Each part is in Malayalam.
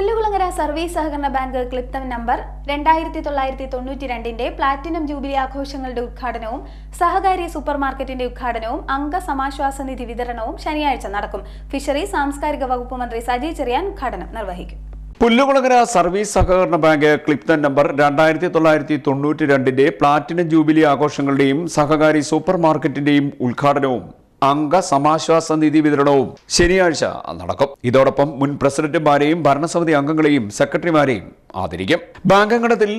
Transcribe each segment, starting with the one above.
പുല്ലുകുളങ്ങര സർവീസ് സഹകരണ ബാങ്ക് ക്ലിപ്തം നമ്പർ രണ്ടായിരത്തി തൊള്ളായിരത്തി തൊണ്ണൂറ്റി രണ്ടിന്റെ പ്ലാറ്റിനം ജൂബിലി ആഘോഷങ്ങളുടെ ഉദ്ഘാടനവും സഹകാരി സൂപ്പർ മാർക്കറ്റിന്റെ ഉദ്ഘാടനവും അംഗ സമാശ്വാസ നിധി വിതരണവും ശനിയാഴ്ച നടക്കും. ഫിഷറി സാംസ്കാരിക വകുപ്പ് മന്ത്രി സജി ചെറിയാൻ ഉദ്ഘാടനം നിർവഹിക്കും. പുല്ലുകുളങ്ങര സർവീസ് സഹകരണ ബാങ്ക് ക്ലിപ്തൻ നമ്പർ രണ്ടായിരത്തി തൊള്ളായിരത്തി തൊണ്ണൂറ്റി രണ്ടിന്റെ പ്ലാറ്റിനം ജൂബിലി ആഘോഷങ്ങളുടെയും സഹകാരി സൂപ്പർ മാർക്കറ്റിന്റെയും ഉദ്ഘാടനവും അംഗ സമാശ്വാസ നിധി വിതരണവും ശനിയാഴ്ച നടക്കും. ഇതോടൊപ്പം മുൻ പ്രസിഡന്റുമാരെയും ഭരണസമിതി അംഗങ്ങളെയും സെക്രട്ടറിമാരെയും ആദരിക്കും. ബാങ്ക് അങ്കണത്തിൽ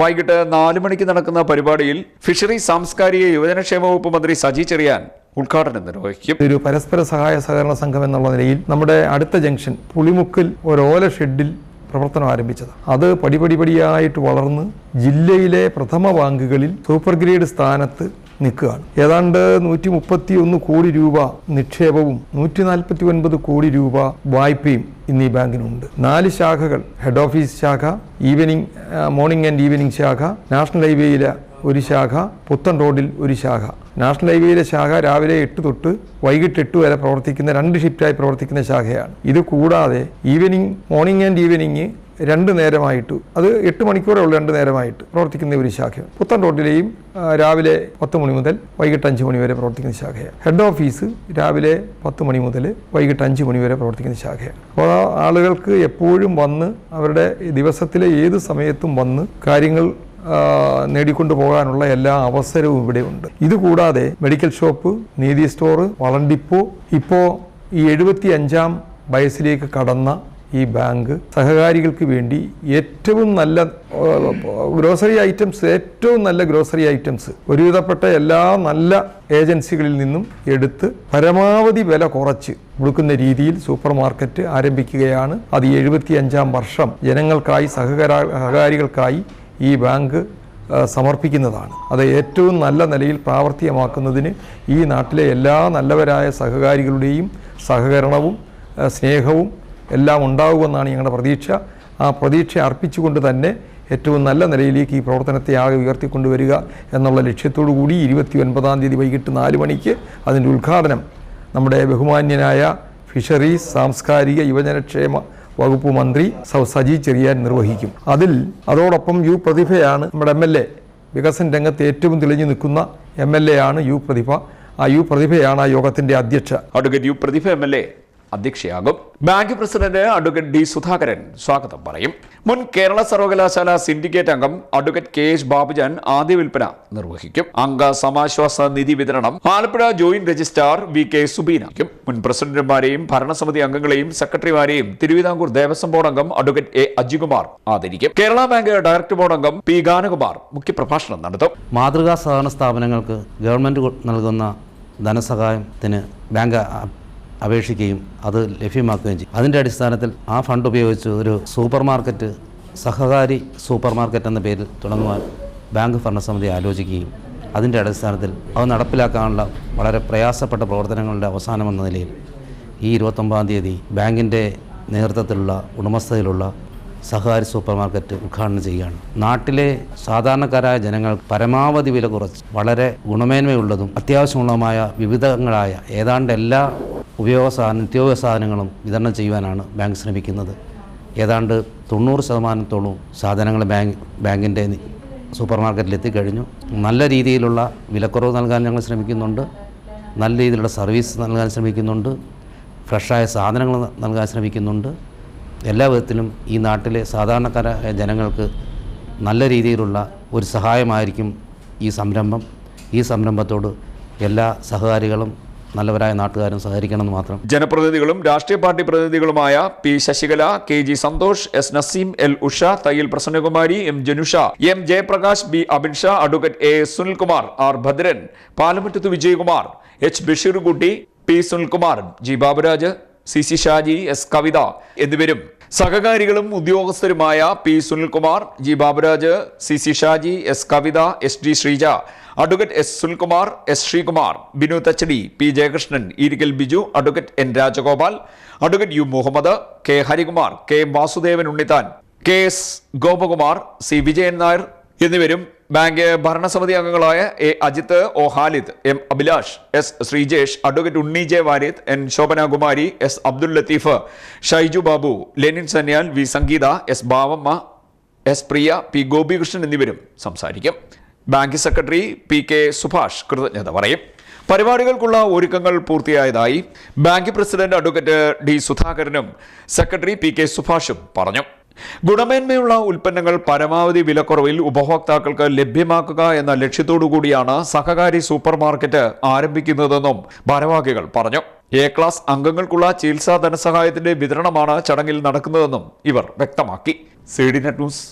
വൈകിട്ട് നാല് മണിക്ക് നടക്കുന്ന പരിപാടിയിൽ ഫിഷറി സാംസ്കാരിക യുവജനക്ഷേമ വകുപ്പ് മന്ത്രി സജി ചെറിയാൻ ഉദ്ഘാടനം നിർവഹിക്കും. ഒരു പരസ്പര സഹായ സഹകരണ സംഘം എന്നുള്ള നിലയിൽ നമ്മുടെ അടുത്ത ജംഗ്ഷൻ പുളിമുക്കിൽ ഒരു ഓല ഷെഡിൽ പ്രവർത്തനം ആരംഭിച്ചത്. അത് പടിപടിപടിയായിട്ട് വളർന്ന് ജില്ലയിലെ പ്രഥമ ബാങ്കുകളിൽ സൂപ്പർ ഗ്രേഡ് സ്ഥാനത്ത് നിൽക്കുകയാണ്. ഏതാണ്ട് നൂറ്റി മുപ്പത്തി ഒന്ന് കോടി രൂപ നിക്ഷേപവും നൂറ്റി നാൽപ്പത്തി ഒൻപത് കോടി രൂപ വായ്പയും ഇന്ന് ഈ ബാങ്കിനുണ്ട്. നാല് ശാഖകൾ ഹെഡ് ഓഫീസ് ശാഖ ഈവനിങ് മോർണിംഗ് ആൻഡ് ഈവനിങ് ശാഖ നാഷണൽ ഹൈവേയിലെ ഒരു ശാഖ പുത്തൻ റോഡിൽ ഒരു ശാഖ. നാഷണൽ ഹൈവേയിലെ ശാഖ രാവിലെ എട്ട് തൊട്ട് വൈകിട്ട് എട്ട് വരെ പ്രവർത്തിക്കുന്ന രണ്ട് ഷിഫ്റ്റായി പ്രവർത്തിക്കുന്ന ശാഖയാണ്. ഇത് കൂടാതെ ഈവനിങ് മോർണിംഗ് ആൻഡ് ഈവനിങ് രണ്ട് നേരമായിട്ട്. അത് എട്ട് മണിക്കൂറേ ഉള്ളൂ രണ്ട് നേരമായിട്ട് പ്രവർത്തിക്കുന്ന ഒരു ശാഖയാണ് പുത്തൻ റോഡിലെയും രാവിലെ പത്ത് മണി മുതൽ വൈകിട്ട് അഞ്ച് മണി വരെ പ്രവർത്തിക്കുന്ന ശാഖയാണ് ഹെഡ് ഓഫീസ് രാവിലെ പത്ത് മണി മുതൽ വൈകിട്ട് അഞ്ച് മണി വരെ പ്രവർത്തിക്കുന്ന ശാഖയാണ് അപ്പോൾ ആളുകൾക്ക് എപ്പോഴും വന്ന് അവരുടെ ദിവസത്തിലെ ഏത് സമയത്തും വന്ന് കാര്യങ്ങൾ നേടിക്കൊണ്ടു പോകാനുള്ള എല്ലാ അവസരവും ഇവിടെ ഉണ്ട്. ഇതുകൂടാതെ മെഡിക്കൽ ഷോപ്പ് നീതി സ്റ്റോർ വളണ്ടിപ്പോ ഇപ്പോൾ ഈ എഴുപത്തി അഞ്ചാം വയസ്സിലേക്ക് കടന്ന ഈ ബാങ്ക് സഹകാരികൾക്ക് വേണ്ടി ഏറ്റവും നല്ല ഗ്രോസറി ഐറ്റംസ് ഏറ്റവും നല്ല ഗ്രോസറി ഐറ്റംസ് ഒരുവിധപ്പെട്ട എല്ലാ നല്ല ഏജൻസികളിൽ നിന്നും എടുത്ത് പരമാവധി വില കുറച്ച് കൊടുക്കുന്ന രീതിയിൽ സൂപ്പർ മാർക്കറ്റ് ആരംഭിക്കുകയാണ്. അത് എഴുപത്തി അഞ്ചാം വർഷം ജനങ്ങൾക്കായി സഹകരാ സഹകാരികൾക്കായി ഈ ബാങ്ക് സമർപ്പിക്കുന്നതാണ്. അത് ഏറ്റവും നല്ല നിലയിൽ പ്രാവർത്തികമാക്കുന്നതിന് ഈ നാട്ടിലെ എല്ലാ നല്ലവരായ സഹകാരികളുടെയും സഹകരണവും സ്നേഹവും എല്ലാം ഉണ്ടാകുമെന്നാണ് ഞങ്ങളുടെ പ്രതീക്ഷ. ആ പ്രതീക്ഷ അർപ്പിച്ചുകൊണ്ട് തന്നെ ഏറ്റവും നല്ല നിലയിലേക്ക് ഈ പ്രവർത്തനത്തെ ആകെ ഉയർത്തിക്കൊണ്ടുവരിക എന്നുള്ള ലക്ഷ്യത്തോടു കൂടി ഇരുപത്തി ഒൻപതാം തീയതി വൈകിട്ട് നാല് മണിക്ക് അതിന്റെ ഉദ്ഘാടനം നമ്മുടെ ബഹുമാന്യനായ ഫിഷറീസ് സാംസ്കാരിക യുവജനക്ഷേമ വകുപ്പ് മന്ത്രി സൗ സജി ചെറിയാൻ നിർവഹിക്കും. അതിൽ അതോടൊപ്പം യു പ്രതിഭയാണ് നമ്മുടെ എം എൽ എ. വികസന രംഗത്ത് ഏറ്റവും തെളിഞ്ഞു നിൽക്കുന്ന എം എൽ എ ആണ് യു പ്രതിഭ. ആ യു പ്രതിഭയാണ് ആ യോഗത്തിന്റെ അധ്യക്ഷ. Advocate U Prathibha M L A അധ്യക്ഷയാകും. Bank president advocate D Sudhakaran സ്വാഗതം പറയും. മുൻ കേരള സർവകലാശാല സിൻഡിക്കേറ്റ് അംഗം അഡ്വക്കേറ്റ് കെ എസ് ബാബുജാൻ ആദ്യ വിൽപ്പന നിർവഹിക്കും. അംഗ സമാശ്വാസ നിധി വിതരണം Alappuzha joint registrar V K സുബീനാക്കും മുൻ പ്രസിഡന്റുമാരെയും ഭരണസമിതി അംഗങ്ങളെയും സെക്രട്ടറിമാരെയും തിരുവിതാംകൂർ ദേവസ്വം ബോർഡ് അംഗം അഡ്വക്കേറ്റ് എ അജികുമാർ ആദരിക്കും. കേരള ബാങ്ക് ഡയറക്ടർ ബോർഡ് അംഗം പി ഗാനകുമാർ മുഖ്യപ്രഭാഷണം നടത്തും. മാതൃകാ സഹകരണ സ്ഥാപനങ്ങൾക്ക് ഗവൺമെന്റ് നൽകുന്ന ധനസഹായത്തിന് ബാങ്ക് അപേക്ഷിക്കുകയും അത് ലഭ്യമാക്കുകയും ചെയ്യും. അതിന്റെ അടിസ്ഥാനത്തിൽ ആ ഫണ്ട് ഉപയോഗിച്ച് ഒരു സൂപ്പർ മാർക്കറ്റ് സഹകാരി സൂപ്പർ മാർക്കറ്റ് എന്ന പേരിൽ തുടങ്ങുവാൻ ബാങ്ക് ഭരണസമിതി ആലോചിക്കുകയും അതിന്റെ അടിസ്ഥാനത്തിൽ അത് നടപ്പിലാക്കാനുള്ള വളരെ പ്രയാസപ്പെട്ട പ്രവർത്തനങ്ങളുടെ അവസാനം എന്ന നിലയിൽ ഈ ഇരുപത്തൊമ്പതാം തീയതി ബാങ്കിന്റെ നേതൃത്വത്തിലുള്ള ഉടമസ്ഥതയിലുള്ള സഹകാരി സൂപ്പർ മാർക്കറ്റ് ഉദ്ഘാടനം ചെയ്യുകയാണ്. നാട്ടിലെ സാധാരണക്കാരായ ജനങ്ങൾ പരമാവധി വില കുറച്ച് വളരെ ഗുണമേന്മയുള്ളതും അത്യാവശ്യമുള്ളതുമായ വിവിധങ്ങളായ ഏതാണ്ട് എല്ലാ ഉപയോഗ സാധന നിത്യോപയോഗ സാധനങ്ങളും വിതരണം ചെയ്യുവാനാണ് ബാങ്ക് ശ്രമിക്കുന്നത്. ഏതാണ്ട് തൊണ്ണൂറ് ശതമാനത്തോളം സാധനങ്ങൾ ബാങ്ക് ബാങ്കിന്റെ സൂപ്പർ മാർക്കറ്റിൽ എത്തിക്കഴിഞ്ഞു നല്ല രീതിയിലുള്ള വിലക്കുറവ് നൽകാൻ ഞങ്ങൾ ശ്രമിക്കുന്നുണ്ട്. നല്ല രീതിയിലുള്ള സർവീസ് നൽകാൻ ശ്രമിക്കുന്നുണ്ട്. ഫ്രഷായ സാധനങ്ങൾ നൽകാൻ ശ്രമിക്കുന്നുണ്ട്. എല്ലാ വിധത്തിലും ഈ നാട്ടിലെ സാധാരണക്കാരായ ജനങ്ങൾക്ക് നല്ല രീതിയിലുള്ള ഒരു സഹായമായിരിക്കും ഈ സംരംഭം. ഈ സംരംഭത്തോട് എല്ലാ സഹകാരികളും നല്ലവരായ നാട്ടുകാരും സഹകരിക്കണമെന്ന് മാത്രം. ജനപ്രതിനിധികളും രാഷ്ട്രീയ party പ്രതിനിധികളുമായ P Sasikala K G Santhosh S Naseem L Usha Thayyil Prasannakumari M Janusha M Jayaprakash B Abinsha advocate A Sunilkumar R Bhadran Palamattathu Vijayakumar H Basheerkutty P Sunilkumar G Baburaj. C C Shaji S Kavitha എന്നിവരും. സഹകാരികളും ഉദ്യോഗസ്ഥരുമായ P Sunilkumar G Baburaj C C Shaji S Kavitha S D Sreeja advocate S Sunilkumar S Sreekumar Binu Thachadi P Jayakrishnan Eerikkal Biju advocate N Rajagopal advocate U Muhammad K Harikumar K Vasudevan Unnithan K S Gopakumar C Vijayan Nair എന്നിവരും ബാങ്ക് ഭരണസമിതി അംഗങ്ങളായ A Ajith O Halid M Abhilash S Sreejesh advocate Unni J Varid N Sobhanakumari S Abdul Latheef Shaiju Babu Lenin Sanyal V Sangeetha S Bavamma S Priya P Gopikrishnan എന്നിവരും സംസാരിക്കും. Bank secretary P K Subhash കൃതജ്ഞത പറയും. പരിപാടികൾക്കുള്ള ഒരുക്കങ്ങൾ പൂർത്തിയായതായി ബാങ്ക് പ്രസിഡന്റ് അഡ്വക്കേറ്റ് ഡി സുധാകരനും സെക്രട്ടറി പി കെ സുഭാഷും പറഞ്ഞു. ഗുണമേന്മയുള്ള ഉൽപ്പന്നങ്ങൾ പരമാവധി വിലക്കുറവിൽ ഉപഭോക്താക്കൾക്ക് ലഭ്യമാക്കുക എന്ന ലക്ഷ്യത്തോടു കൂടിയാണ് സഹകാരി സൂപ്പർ മാർക്കറ്റ് ആരംഭിക്കുന്നതെന്നും ഭാരവാഹികൾ പറഞ്ഞു. എ ക്ലാസ് അംഗങ്ങൾക്കുള്ള ചികിത്സാ ധനസഹായത്തിന്റെ വിതരണമാണ് ചടങ്ങിൽ നടക്കുന്നതെന്നും ഇവർ വ്യക്തമാക്കി. C D net news